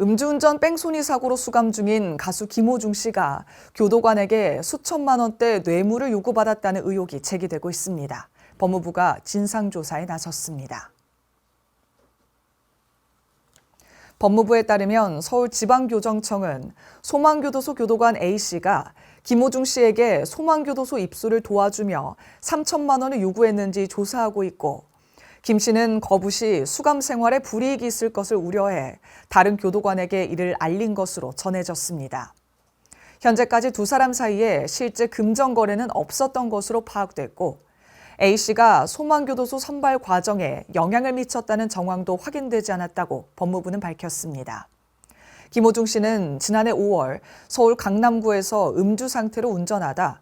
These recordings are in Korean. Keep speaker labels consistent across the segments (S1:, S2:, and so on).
S1: 음주운전 뺑소니 사고로 수감 중인 가수 김호중 씨가 교도관에게 수천만 원대 뇌물을 요구받았다는 의혹이 제기되고 있습니다. 법무부가 진상조사에 나섰습니다. 법무부에 따르면 서울지방교정청은 소망교도소 교도관 A씨가 김호중 씨에게 소망교도소 입소를 도와주며 3천만 원을 요구했는지 조사하고 있고 김 씨는 거부 시 수감 생활에 불이익이 있을 것을 우려해 다른 교도관에게 이를 알린 것으로 전해졌습니다. 현재까지 두 사람 사이에 실제 금전 거래는 없었던 것으로 파악됐고 A 씨가 소망교도소 선발 과정에 영향을 미쳤다는 정황도 확인되지 않았다고 법무부는 밝혔습니다. 김호중 씨는 지난해 5월 서울 강남구에서 음주 상태로 운전하다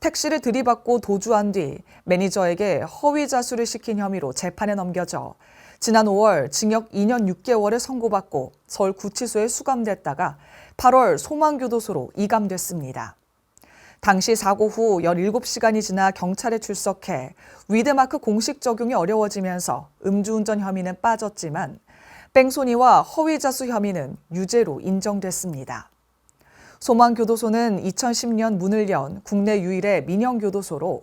S1: 택시를 들이받고 도주한 뒤 매니저에게 허위 자수를 시킨 혐의로 재판에 넘겨져 지난 5월 징역 2년 6개월을 선고받고 서울 구치소에 수감됐다가 8월 소망교도소로 이감됐습니다. 당시 사고 후 17시간이 지나 경찰에 출석해 위드마크 공식 적용이 어려워지면서 음주운전 혐의는 빠졌지만 뺑소니와 허위자수 혐의는 유죄로 인정됐습니다. 소망교도소는 2010년 문을 연 국내 유일의 민영교도소로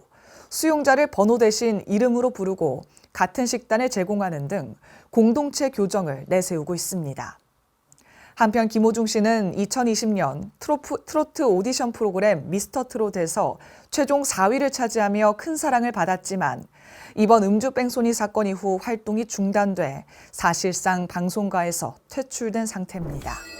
S1: 수용자를 번호 대신 이름으로 부르고 같은 식단을 제공하는 등 공동체 교정을 내세우고 있습니다. 한편 김호중 씨는 2020년 트로프, 트로트 오디션 프로그램 미스터 트롯에서 최종 4위를 차지하며 큰 사랑을 받았지만 이번 음주 뺑소니 사건 이후 활동이 중단돼 사실상 방송가에서 퇴출된 상태입니다.